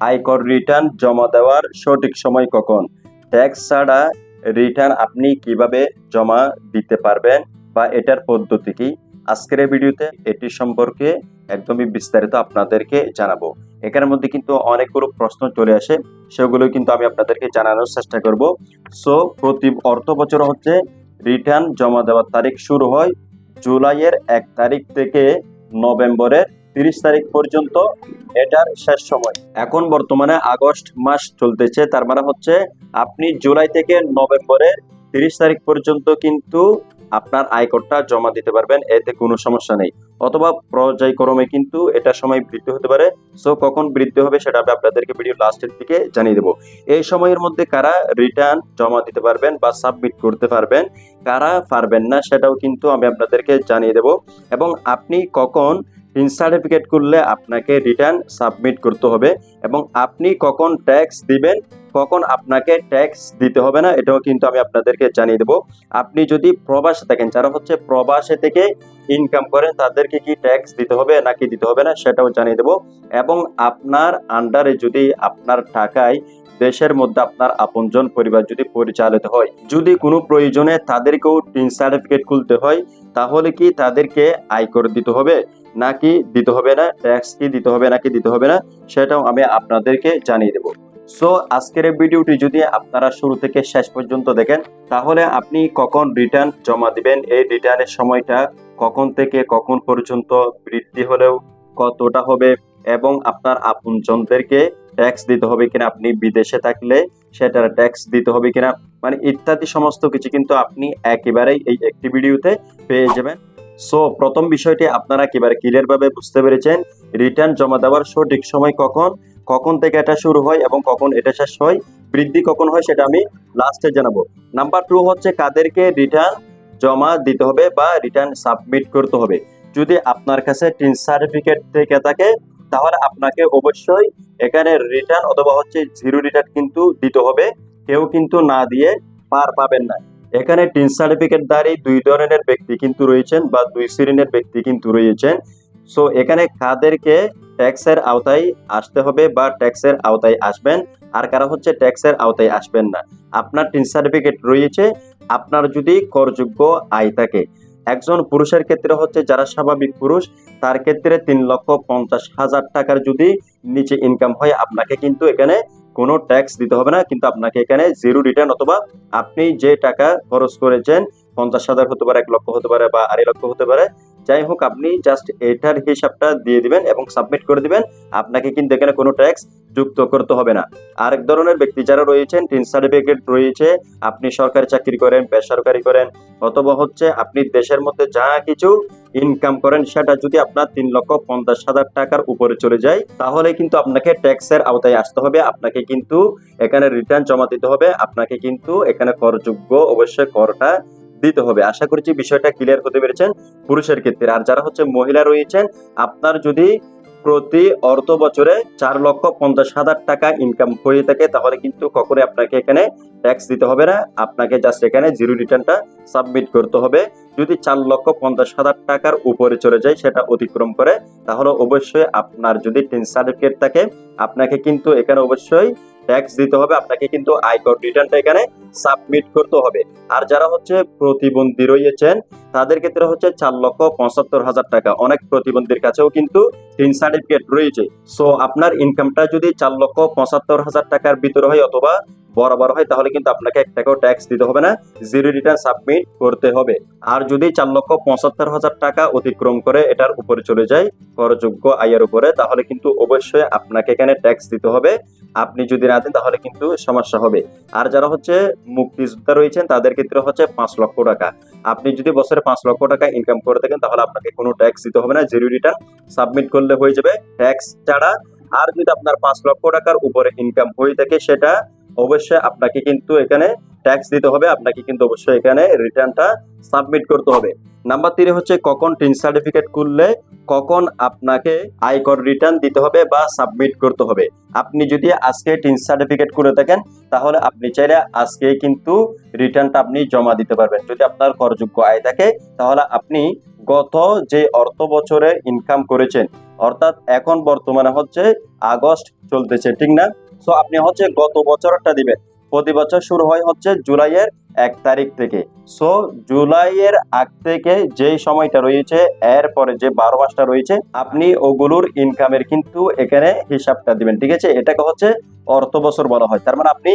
আয়কর রিটার্ন জমা দেওয়ার সঠিক সময় কখন? ট্যাক্স ছাড়া রিটার্ন আপনি কীভাবে জমা দিতে পারবেন বা এটার পদ্ধতি কি? আজকের ভিডিওতে এটি সম্পর্কে একদমই বিস্তারিত আপনাদেরকে জানাব। এখানের মধ্যে কিন্তু অনেকগুলো প্রশ্ন চলে আসে, সেগুলো কিন্তু আমি আপনাদেরকে জানানোর চেষ্টা করব। সো প্রতি অর্থ বছর হচ্ছে রিটার্ন জমা দেওয়ার তারিখ শুরু হয় জুলাইয়ের এক তারিখ থেকে নভেম্বরের তিরিশ তারিখ পর্যন্ত এটার শেষ সময়। এখন বর্তমানে আগস্ট মাস চলতেছে, তার মানে হচ্ছে আপনি জুলাই থেকে নভেম্বরের তিরিশ তারিখ পর্যন্ত কিন্তু আপনার আয়করটা জমা দিতে পারবেন, এতে কোনো সমস্যা নেই। অথবা পর্যায়ক্রমে কিন্তু এটা সময় বৃদ্ধি হতে পারে। সো কখন বৃদ্ধি হবে সেটা আমি আপনাদেরকে ভিডিও লাস্টের দিকে জানিয়ে দেবো। এই সময়ের মধ্যে কারা রিটার্ন জমা দিতে পারবেন বা সাবমিট করতে পারবেন, কারা পারবেন না সেটাও কিন্তু আমি আপনাদেরকে জানিয়ে দেব। এবং আপনি কখন ইন সার্টিফিকেট করলে আপনাকে রিটার্ন সাবমিট করতে হবে এবং আপনি কখন ট্যাক্স দিবেন, কখন আপনাকে ট্যাক্স দিতে হবে না, এটাও কিন্তু আমি আপনাদেরকে জানিয়ে দেব। আপনি যদি প্রবাসে থাকেন, যারা হচ্ছে প্রবাসে থেকে ইনকাম করেন, তাদেরকে কি ট্যাক্স দিতে হবে নাকি দিতে হবে না, সেটাও জানিয়ে দেব। এবং আপনার আন্ডারে যদি আপনার টাকায় দেশের মধ্যে আপনার আপনজন পরিবার যদি পরিচালিত হয়, যদি কোনো প্রয়োজনে তাদেরকেও টিন সার্টিফিকেট খুলতে হয়, তাহলে কি তাদেরকে আয়কর দিতে হবে? নাকি দিতে হবে না ট্যাক্স কি দিতে হবে নাকি দিতে হবে না, সেটাও আমি আপনাদেরকে জানিয়ে দেব। সো আজকের এই ভিডিওটি যদি আপনারা শুরু থেকে শেষ পর্যন্ত দেখেন, তাহলে আপনি কখন রিটার্ন জমা দিবেন, এই রিটার্নের সময়টা কখন থেকে কখন পর্যন্ত বৃদ্ধি হলেও কতটা হবে এবং আপনার আপনজনদেরকে ট্যাক্স দিতে হবে কিনা, আপনি বিদেশে থাকলে সেটার ট্যাক্স দিতে হবে কিনা মানে ইত্যাদি সমস্ত কিছু কিন্তু আপনি একেবারেই এই একটি ভিডিওতে পেয়ে যাবেন। সো প্রথম বিষয়টি আপনারা একেবারে ক্লিয়ার ভাবে বুঝতে পেরেছেন? রিটার্ন জমা দেওয়ার সঠিক সময় কখন? কখন থেকে এটা শুরু হয় এবং কখন এটা শেষ হয়? বৃদ্ধি কখন হয় সেটা আমি লাস্টে জানাব। নাম্বার টু হচ্ছে কাদেরকে রিটার্ন জমা দিতে হবে বা রিটার্ন সাবমিট করতে হবে। যদি আপনার কাছে টিন সার্টিফিকেট থেকে থাকে, তাহলে আপনাকে অবশ্যই এখানে রিটার্ন অথবা হচ্ছে জিরো রিটার্ন কিন্তু দিতে হবে। কেউ কিন্তু না দিয়ে পার পাবেন না। এখানে টিন সার্টিফিকেট দ্বারাই দুই ধরনের ব্যক্তি কিন্তু রয়েছেন বা দুই শ্রেণির ব্যক্তি কিন্তু রয়েছেন। সো এখানে কাদেরকে ট্যাক্সের আওতায় আসতে হবে বা ট্যাক্সের আওতায় আসবেন। আর কারা হচ্ছে ট্যাক্সের আওতায় আসবেন না? আপনার টিন সার্টিফিকেট রয়েছে। আপনার যদি করযোগ্য আয় থাকে। একজন পুরুষের ক্ষেত্রে হচ্ছে যারা স্বাভাবিক পুরুষ, তার ক্ষেত্রে তিন লক্ষ পঞ্চাশ হাজার টাকার যদি নিচে ইনকাম হয়, আপনাকে কিন্তু এখানে কোনো ট্যাক্স দিতে হবে না, কিন্তু আপনাকে এখানে জিরো রিটার্ন অথবা আপনি যে টাকা খরচ করেছেন, পঞ্চাশ হাজার হতে পারে, এক লক্ষ হতে পারে বা আড়াই লক্ষ হতে পারে যাই হোক, আপনি জাস্ট এটার হিসাবটা দিয়ে দিবেন এবং সাবমিট করে দিবেন। আপনাকে কিন্তু এখানে কোনো ট্যাক্স যুক্ত করতে হবে না। আরেক ধরনের ব্যক্তি যারা রয়েছেন টিন সার্টিফিকেট রয়েছে, আপনি সরকারি চাকরি করেন, বেসরকারি করেন, অথবা হচ্ছে আপনি দেশের মধ্যে যা কিছু ইনকাম করেন, সেটা যদি আপনার তিন লক্ষ পঞ্চাশ হাজার টাকার উপরে চলে যায়, তাহলে কিন্তু আপনাকে ট্যাক্সের আওতায় আসতে হবে। আপনাকে কিন্তু এখানে রিটার্ন জমা দিতে হবে। আপনাকে কিন্তু এখানে করযোগ্য অবশ্যই করটা দিতে হবে। আশা করছি বিষয়টা ক্লিয়ার হতে পেরেছেন পুরুষের ক্ষেত্রে। আর যারা হচ্ছে মহিলা রয়েছেন, আপনার যদি প্রতি অর্থ বছরে চার লক্ষ পঞ্চাশ হাজার টাকা ইনকাম হয়ে থাকে, তাহলে কিন্তু কখনোই আপনাকে এখানে ট্যাক্স দিতে হবে না। আপনাকে জাস্ট এখানে জিরো রিটার্নটা সাবমিট করতে হবে। যদি চার লক্ষ পঞ্চাশ হাজার টাকার উপরে চলে যায়, সেটা অতিক্রম করে, তাহলে অবশ্যই আপনার যদি টেন সার্টিফিকেট থাকে, আপনাকে কিন্তু এখানে অবশ্যই ট্যাক্স দিতে হবে, আপনাকে কিন্তু আয়কর রিটার্নটা এখানে সাবমিট করতে হবে। আর যারা হচ্ছে প্রতিবন্ধী রয়েছেন, তাদের ক্ষেত্রে হচ্ছে চার লক্ষ পঁচাত্তর হাজার টাকা। অনেক প্রতিবন্ধীর কাছেও কিন্তু তিন সার্টিফিকেট রয়েছে। সো আপনার ইনকামটা যদি চার লক্ষ পঁচাত্তর হাজার টাকার ভিতরে হয় অথবা বরাবর হয়, তাহলে কিন্তু আপনাকে এক টাকাও ট্যাক্স দিতে হবে না। জিরো রিটার্ন সাবমিট করতে হবে। আর যদি চার লক্ষ পঁচাত্তর হাজার টাকা অতিক্রম করে এটার উপরে চলে যায়, করযোগ্য আয়ের উপরে, তাহলে কিন্তু অবশ্যই আপনাকে এখানে ট্যাক্স দিতে হবে। আপনি যদি না দেন, তাহলে কিন্তু সমস্যা হবে। আর যারা হচ্ছে মুক্তিযোদ্ধা রয়েছেন, তাদের ক্ষেত্রে হচ্ছে পাঁচ লক্ষ টাকা। আপনি যদি বছরে পাঁচ লক্ষ টাকা ইনকাম করে থাকেন, তাহলে আপনাকে কোনো ট্যাক্স দিতে হবে না। জিরো রিটার্ন সাবমিট করলে হয়ে যাবে। ট্যাক্স ছাড়া আর যদি আপনার পাঁচ লক্ষ টাকার উপরে ইনকাম হয়ে থাকে, সেটা অবশ্যই আপনাকে কিন্তু এখানে ট্যাক্স দিতে হবে। আপনাকে কিন্তু অবশ্যই এখানে রিটার্নটা সাবমিট করতে হবে। নাম্বার থ্রি হচ্ছে কখন টিন সার্টিফিকেট করলে কখন আপনাকে আয়কর রিটার্ন দিতে হবে বা সাবমিট করতে হবে। আপনি যদি আজকে টিন সার্টিফিকেট করে থাকেন, তাহলে আপনি চাইলে আজকে কিন্তু রিটার্নটা আপনি জমা দিতে পারবেন। যদি আপনার করযোগ্য আয় থাকে, তাহলে আপনি গত যে অর্থ বছরে ইনকাম করেছেন, অর্থাৎ এখন বর্তমানে হচ্ছে আগস্ট চলতেছে, ঠিক না? সো আপনি হচ্ছে গত বছরটা দিবেন। প্রতি বছর শুরু হয় হচ্ছে জুলাইয়ের এক তারিখ থেকে। সো জুলাইয়ের আগ থেকে যেই সময়টা রয়েছে এর পরে যে বারো মাসটা রয়েছে, আপনি ওগুলোর ইনকামের কিন্তু এখানে হিসাবটা দিবেন, ঠিক আছে? এটাকে হচ্ছে অর্থ বছর বলা হয়। তার মানে আপনি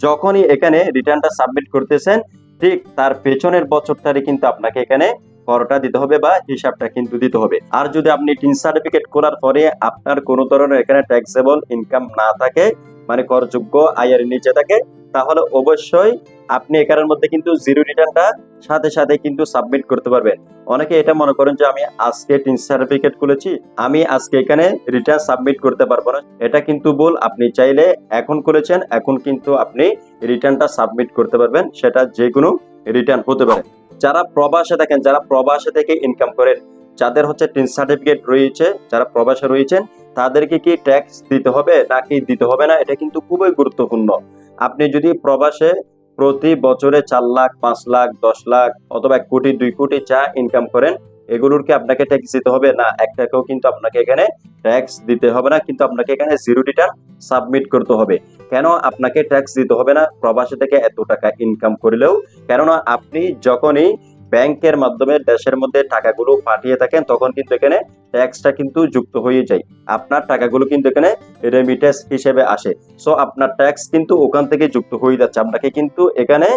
যখনই এখানে রিটার্নটা সাবমিট করতেছেন, ঠিক তার পেছনের বছরটারে কিন্তু আপনাকে এখানে করটা দিতে হবে বা হিসাবটা কিন্তু দিতে হবে। আর যদি আপনি টিন সার্টিফিকেট করার পরে আপনার কোনো ধরনের এখানে ট্যাক্সেবল ইনকাম না থাকে মানে করযোগ্য আয়ের নিচে থাকে, তাহলে অবশ্যই আপনি এখানের মধ্যে কিন্তু জিরো রিটার্নটা সাথে সাথে কিন্তু সাবমিট করতে পারবেন। অনেকে এটা মনে করেন যে, আমি আজকে টিন সার্টিফিকেট খুলেছি, আমি আজকে এখানে রিটার্ন সাবমিট করতে পারব না। এটা কিন্তু ভুল। আপনি চাইলে এখন করেছেন এখন কিন্তু আপনি রিটার্নটা সাবমিট করতে পারবেন। সেটা যে কোনো রিটার্ন হতে পারে। যারা প্রবাসে থাকেন, যারা প্রবাসে থেকে ইনকাম করেন, যাদের হচ্ছে টিন সার্টিফিকেট রয়েছে, যারা প্রবাসে রয়েছেন, তাদেরকে কি ট্যাক্স দিতে হবে নাকি দিতে হবে না? এটা কিন্তু খুবই গুরুত্বপূর্ণ। আপনি যদি প্রবাসে প্রতি বছরে চার লাখ, পাঁচ লাখ, দশ লাখ অথবা এক কোটি, দুই কোটি চা ইনকাম করেন এগুলোর কি আপনাকে ট্যাক্স দিতে হবে? না, একটাকেও কিন্তু আপনাকে এখানে ট্যাক্স দিতে হবে না, কিন্তু আপনাকে এখানে জিরো রিটার্ন সাবমিট করতে হবে। কেন আপনাকে ট্যাক্স দিতে হবে না? প্রবাসী থেকে এত টাকা ইনকাম করলেও, কেননা আপনি যখনই ব্যাংকের মাধ্যমে দেশের মধ্যে টাকাগুলো পাঠিয়ে থাকেন, তখন কিন্তু এখানে ট্যাক্সটা কিন্তু যুক্ত হয়ে যায়। আপনার টাকাগুলো কিন্তু এখানে রেমিটেন্স হিসেবে আসে। সো আপনার ট্যাক্স কিন্তু ওখান থেকে যুক্ত হয়ে যাচ্ছে। আপনাকে কিন্তু এখানে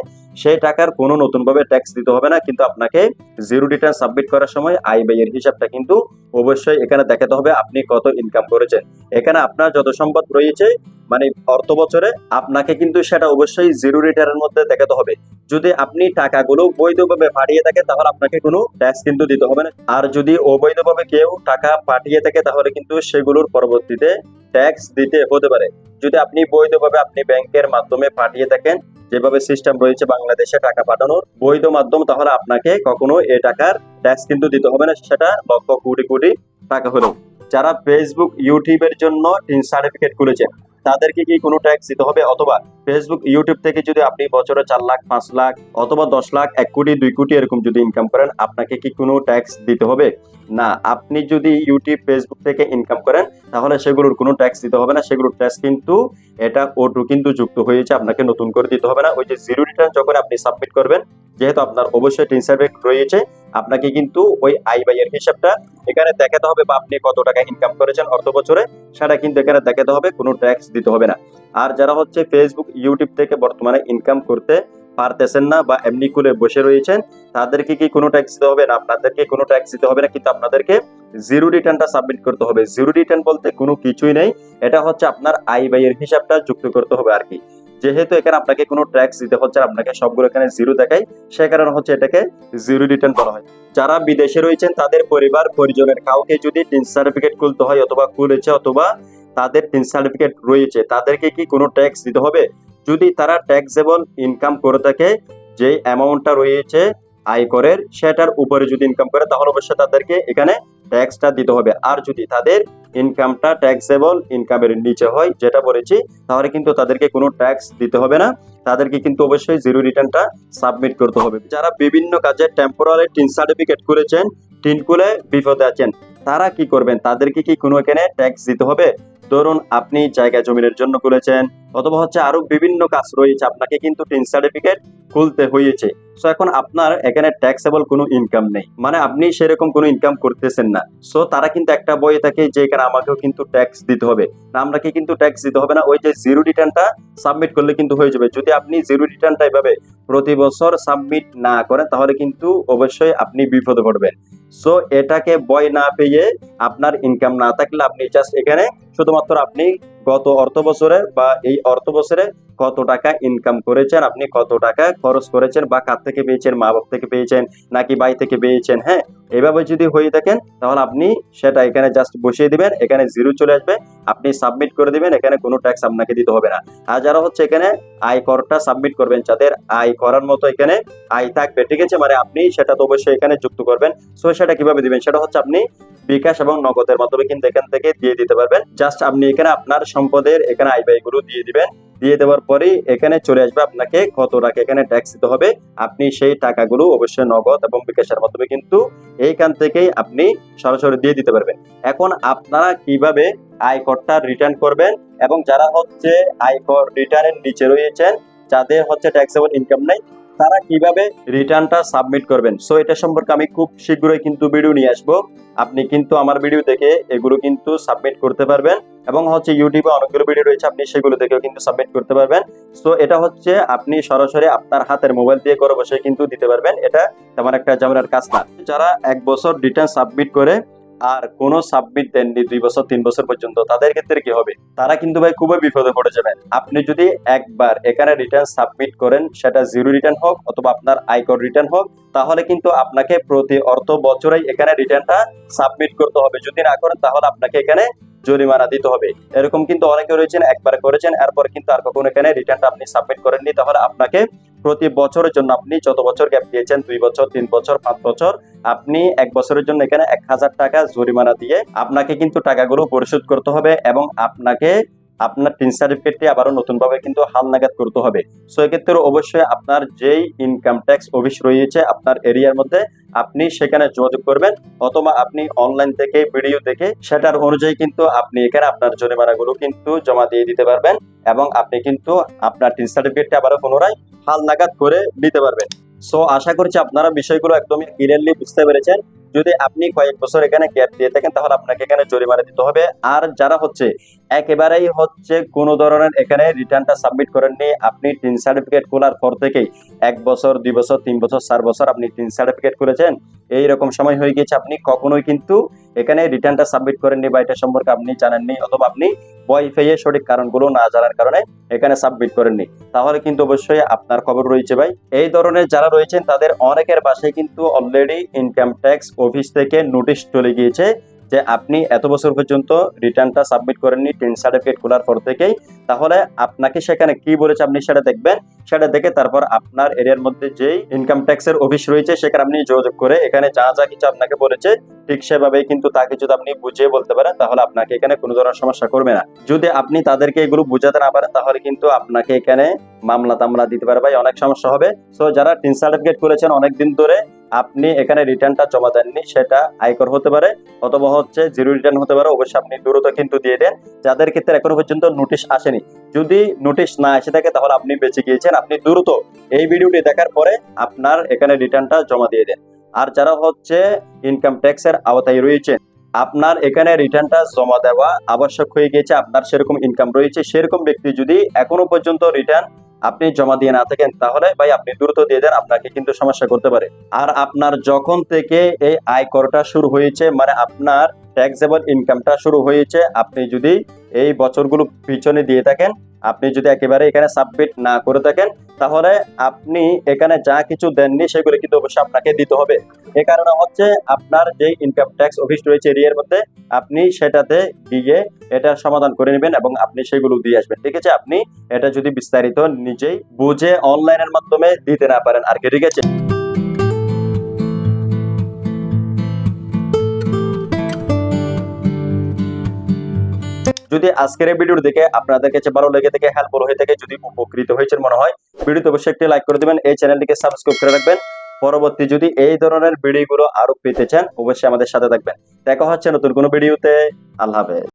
সেই টাকার কোনো নতুন ভাবে ট্যাক্স দিতে হবে না, কিন্তু আপনাকে জিরো রিটার্ন সাবমিট করার সময় আয় ব্যয়ের হিসাবটা কিন্তু অবশ্যই এখানে দেখাতে হবে আপনি কত ইনকাম করেছেন। এখানে আপনার যত সম্পদ রয়েছে মানে অর্থ বছরে, আপনাকে কিন্তু সেটা অবশ্যই জিরো রিটার্নের মধ্যে দেখাতে হবে। যদি আপনি টাকাগুলো বৈধভাবে পাঠিয়ে থাকে, তাহলে আপনাকে কোনো ট্যাক্স কিন্তু দিতে হবে না। আর যদি অবৈধভাবে কেউ টাকা পাঠিয়ে থাকে, তাহলে কিন্তু সেগুলোর পরবর্তীতে ট্যাক্স দিতে হতে পারে। যদি আপনি বৈধভাবে আপনি ব্যাংকের মাধ্যমে পাঠিয়ে থাকেন, যেভাবে সিস্টেম রয়েছে বাংলাদেশে টাকা পাঠানোর, বৈধ মাধ্যম, তাহলে আপনাকে কখনো এ টাকার ট্যাক্স কিন্তু দিতে হবে না, সেটা লক্ষ কোটি কোটি টাকা হলেও। যারা ফেসবুক ইউটিউবের জন্য সার্টিফিকেট খুলেছেন তাদেরকে কি কোনো ট্যাক্স দিতে হবে? অথবা ফেসবুক ইউটিউব থেকে যদি আপনি বছরে চার লাখ, পাঁচ লাখ, অথবা দশ লাখ, এক কোটি, দুই কোটি এরকম যদি ইনকাম করেন, আপনাকে কি কোনো ট্যাক্স দিতে হবে? না, আপনি যদি ইউটিউব ফেসবুক থেকে ইনকাম করেন, তাহলে সেগুলোর কোনো ট্যাক্স দিতে হবে না। সেগুলোর ট্যাক্স কিন্তু এটা ওটু কিন্তু যুক্ত হয়েছে, আপনাকে নতুন করে দিতে হবে না। ওই যে জিরো রিটার্ন যখন আপনি সাবমিট করবেন, যেহেতু আপনার অবশ্যই টিন সার্টিফিকেট রয়েছে, আপনাকে কিন্তু ওই আই ব্যয়ের হিসাবটা এখানে দেখাতে হবে বা আপনি কত টাকা ইনকাম করেছেন অর্থ বছরে, সেটা কিন্তু এখানে দেখাতে হবে, কোনো ট্যাক্স দিতে হবে না। আর যারা হচ্ছে ফেসবুক ইউটিউব থেকে বর্তমানে ইনকাম করতে পারতেছেন না বা এমনি করে বসে রয়েছেন তাদেরকে কি কোনো ট্যাক্স দিতে হবে না? আপনাদেরকে কোনো ট্যাক্স দিতে হবে না কিন্তু আপনাদেরকে জিরো রিটার্নটা সাবমিট করতে হবে। জিরো রিটার্ন বলতে কোনো কিছুই নেই এটা হচ্ছে আপনার আই ব্যয়ের হিসাবটা যুক্ত করতে হবে আর কি। যেহেতু এখানে আপনাকে কোনো ট্যাক্স দিতে হচ্ছে না, আপনাকে সবগুলো এখানে জিরো দেখায় সে কারণে হচ্ছে এটাকে জিরো রিটার্ন বলা হয়। যারা বিদেশে রয়েছেন তাদের পরিবার পরিজনের কাউকে যদি টিন সার্টিফিকেট খুলতে হয় অথবা খুলেছে অথবা তাদের টিন সার্টিফিকেট রয়েছে। তাদেরকে কি কোনো ট্যাক্স দিতে হবে? যদি তারা ট্যাক্সেবল ইনকাম করে থাকে, যে অ্যামাউন্টটা রয়েছে আয়করের, সেটার উপরে যদি ইনকাম করে, তাহলে অবশ্যই তাদেরকে এখানে ট্যাক্সটা দিতে হবে। আর যদি তাদের ইনকামটা ট্যাক্সেবল ইনকামের নিচে হয়, যেটা বলেছি, তাহলে কিন্তু তাদেরকে কোনো ট্যাক্স দিতে হবে না। তাদেরকে কিন্তু অবশ্যই জিরো রিটার্নটা সাবমিট করতে হবে। যারা বিভিন্ন কাজে টেম্পোরারি টিন সার্টিফিকেট করেছেন টিন খুলে বিপদে আছেন, তারা কি করবেন? তাদেরকে কি কোনো এখানে ট্যাক্স দিতে হবে? ধরুন আপনি জায়গা জমিনের জন্য করেছেন, অথবা হচ্ছে আরও বিভিন্ন কাজ রয়েছে, আপনাকে কিন্তু টিন সার্টিফিকেট খুলতে হয়েছে। সো এখন আপনার এখানে ট্যাক্সেবল কোনো ইনকাম নেই। মানে আপনি সেরকম কোনো ইনকাম করতেছেন না। সো তারা কিন্তু একটা বই থাকে যে, এখানে আমাকেও কিন্তু ট্যাক্স দিতে হবে। না আপনাকে কিন্তু ট্যাক্স দিতে হবে না। ওই যে জিরো রিটার্নটা সাবমিট করলে কিন্তু হয়ে যাবে। যদি আপনি জিরো রিটার্নটা এভাবে প্রতি বছর সাবমিট না করেন, তাহলে কিন্তু অবশ্যই আপনি বিপদে পড়বেন। সো এটাকে বই না পেয়ে আপনার ইনকাম না থাকলে আপনি জাস্ট এখানে শুধুমাত্র আপনি গত অর্থ বছরে বা এই অর্থ বছরে কত টাকা ইনকাম করেছেন? আপনি কত টাকা খরচ করেছেন বা কার থেকে পেয়েছেন? মা বাপ থেকে পেয়েছেন নাকি বাই থেকে পেয়েছেন? হ্যাঁ এভাবে যদি হয়ে থাকেন তাহলে আপনি সেটা এখানে জাস্ট বসিয়ে দিবেন, এখানে জিরো চলে আসবে। আপনি সাবমিট করে দিবেন, এখানে কোনো ট্যাক্স আপনাকে দিতে হবে না। আর যারা হচ্ছে এখানে আয় করটা সাবমিট করবেন, যাদের আয় করার মতো এখানে আয় থাকবে, ঠিক আছে? মানে আপনি সেটা তো অবশ্যই এখানে যুক্ত করবেন। সো সেটা কীভাবে দিবেন? সেটা হচ্ছে আপনি বিকাশ এবং নগদের মাধ্যমে কিন্তু এখান থেকে দিয়ে দিতে পারবেন। জাস্ট আপনি এখানে আপনার সম্পদের এখানে আয় ব্যয়গুলো দিয়ে দিবেন। দিয়ে দেওয়ার পরেই এখানে চলে আসবে আপনাকে কত টাকা এখানে ট্যাক্স দিতে হবে। আপনি সেই টাকাগুলো অবশ্যই নগদ এবং বিকাশের মাধ্যমে কিন্তু এইখান থেকেই আপনি সরাসরি দিয়ে দিতে পারবেন। এখন আপনারা কীভাবে আয়করটা রিটার্ন করবেন এবং যারা হচ্ছে আয়কর রিটার্নের নিচে রয়েছেন, যাদের হচ্ছে ট্যাক্সেবল ইনকাম নেই তারা কীভাবে রিটার্নটা সাবমিট করবেন? সো এটা সম্পর্কে আমি খুব শীঘ্রই কিন্তু ভিডিও নিয়ে আসব। আপনি কিন্তু আমার ভিডিও দেখে এগুলো কিন্তু সাবমিট করতে পারবেন এবং হচ্ছে ইউটিউবে অনেকগুলো ভিডিও রয়েছে, আপনি সেগুলো দেখেও কিন্তু সাবমিট করতে পারবেন। সো এটা হচ্ছে আপনি সরাসরি আপনার হাতের মোবাইল দিয়ে করে বসে কিন্তু দিতে পারবেন। এটা তেমন একটা ঝামেলার কাজ না। যারা এক বছর রিটার্ন সাবমিট করে আর কোনো সাবমিট দেননি দুই বছর, তিন বছর পর্যন্ত, তাদের ক্ষেত্রে কি হবে? তারা কিন্তু ভাই খুবই বিপদে পড়ে যাবেন আপনি যদি একবার এখানে রিটার্ন সাবমিট করেন, সেটা জিরো রিটার্ন হোক অথবা আপনার আয়কর রিটার্ন হোক, তাহলে কিন্তু আপনাকে প্রতি অর্থ বছরেই এখানে রিটার্নটা সাবমিট করতে হবে। যদি না করেন, তাহলে আপনাকে এখানে জরিমানা দিতে হবে। এরকম কিন্তু অনেকে রয়েছেন, একবার করেছেন, এরপর কিন্তু আর কখনো এখানে রিটার্নটা আপনি সাবমিট করেননি। তাহলে আপনাকে প্রতি বছরের জন্য আপনি যত বছর গ্যাপ দিয়েছেন, দুই বছর, তিন বছর, পাঁচ বছর, আপনি এক বছরের জন্য এখানে এক হাজার টাকা জরিমানা দিয়ে আপনাকে কিন্তু টাকাগুলো পরিশোধ করতে হবে এবং আপনাকে আপনার টিন সার্টিফিকেটটি আবারও নতুন ভাবে কিন্তু হালনাগাদ করতে হবে। সো এক্ষেত্রে অবশ্যই আপনার যেই ইনকাম ট্যাক্স অফিস রয়েছে আপনার এরিয়ার মধ্যে আপনি সেখানে যোগাযোগ করবেন অথবা আপনি অনলাইন থেকে ভিডিও দেখে সেটার অনুযায়ী কিন্তু আপনি এখানে আপনার জরিমানাগুলো কিন্তু জমা দিয়ে দিতে পারবেন এবং আপনি কিন্তু আপনার টিন সার্টিফিকেটটি আবারও পুনরায় হালনাগাদ করে নিতে পারবেন। সো আশা করছি আপনারা বিষয়গুলো একদমই ক্লিয়ারলি বুঝতে পেরেছেন। যদি আপনি কয়েক বছর এখানে গ্যাপ দিয়ে থাকেন, তাহলে আপনাকে এখানে জরিমানা দিতে হবে। আর যারা হচ্ছে, একেবারেই হচ্ছে কোনো ধরনের এখানে রিটার্নটা সাবমিট করেননি, আপনি টিন সার্টিফিকেট খোলার পর থেকেই এক বছর, দুই বছর, তিন বছর, চার বছর আপনি টিন সার্টিফিকেট করেছেন এই রকম সময় হয়ে গেছে আপনি কখনোই কিন্তু এখানে রিটার্নটা সাবমিট করেননি বা এটা সম্পর্কে আপনি জানেননি, অথবা আপনি বই পেয়ে সঠিক কারণগুলো না জানার কারণে এখানে সাবমিট করেননি। তাহলে কিন্তু অবশ্যই আপনার খবর রয়েছে ভাই। এই ধরনের যারা রয়েছেন, তাদের অনেকের বাসায় কিন্তু অলরেডি ইনকাম ট্যাক্স অফিস থেকে নোটিশ চলে গিয়েছে যে আপনি এত বছর পর্যন্ত রিটার্নটা সাবমিট করেননি টেন সার্টিফিকেট খোলার পর থেকেই। তাহলে আপনাকে সেখানে কি বলেছে আপনি সেটা দেখবেন। সেটা দেখে তারপর আপনার এরিয়ার মধ্যে যেই ইনকাম ট্যাক্সের অফিস রয়েছে, সেখানে আপনি যোগাযোগ করে এখানে যা যা কিছু আপনাকে বলেছে, ঠিক সেভাবে কিন্তু তাকে যদি আপনি বুঝিয়ে বলতে পারেন, তাহলে আপনাকে এখানে কোনো ধরনের সমস্যা করবে না। যদি আপনি তাদেরকে এগুলো বুঝাতে না পারেন, তাহলে কিন্তু আপনাকে এখানে মামলা তামলা দিতে পারে ভাই, অনেক সমস্যা হবে। সো যারা টিন সার্টিফিকেট করেছেন, অনেকদিন ধরে আপনি এখানে রিটার্নটা জমা দেননি, সেটা আয়কর হতে পারে অথবা হচ্ছে জিরো রিটার্ন হতে পারে, অবশ্যই আপনি দ্রুত কিন্তু দিয়ে দেন। যাদের ক্ষেত্রে এখনও পর্যন্ত নোটিশ আসেনি, যদি নোটিশ না এসে থাকে, তাহলে আপনি বেঁচে গিয়েছেন। আপনি দ্রুত এই ভিডিওটি দেখার পরে আপনার এখানে রিটার্নটা জমা দিয়ে দেন। আর যারা হচ্ছে ইনকাম ট্যাক্সের আওতায় রয়েছে আপনার এখানে রিটার্নটা জমা দেওয়া আবশ্যক হয়ে গেছে আপনার সেরকম ইনকাম রয়েছে, সেরকম ব্যক্তি যদি এখনও পর্যন্ত রিটার্ন আপনি জমা দিয়ে না থাকেন, তাহলে ভাই আপনি দ্রুত দিয়ে দেন, আপনাকে কিন্তু সমস্যা করতে পারে। আর আপনার যখন থেকে এই আয়করটা শুরু হয়েছে মানে আপনার ট্যাক্সেবল ইনকামটা শুরু হয়েছে, আপনি যদি এই বছরগুলো পিছনে দিয়ে থাকেন। আপনি যদি একেবারে এখানে সাবমিট না করে থাকেন, তাহলে আপনি এখানে যা কিছু দেননি, সেগুলো কিন্তু অবশ্যই আপনাকে দিতে হবে। এ কারণে হচ্ছে আপনার যে ইনকাম ট্যাক্স অফিস রয়েছে এরিয়ার মধ্যে, আপনি সেটাতে গিয়ে এটা সমাধান করে নেবেন এবং আপনি সেগুলো দিয়ে আসবেন। ঠিক আছে? আপনি এটা যদি বিস্তারিত নিজেই বুঝে অনলাইনের মাধ্যমে দিতে না পারেন, আর কি, ঠিক আছে? যদি আজকের এই ভিডিওটি দেখে আপনাদের কাছে ভালো লেগে থাকে হেল্পফুল হয়ে থাকে, যদি উপকৃত হয়েছেন মনে হয়, ভিডিওতে অবশ্যই একটি লাইক করে দিবেন, এই চ্যানেলটিকে সাবস্ক্রাইব করে রাখবেন। পরবর্তী যদি এই ধরনের ভিডিওগুলো আরও পেতে চান, অবশ্যই আমাদের সাথে থাকবেন। দেখা হচ্ছে নতুন কোনো ভিডিওতে, আল্লাহ হাফেজ।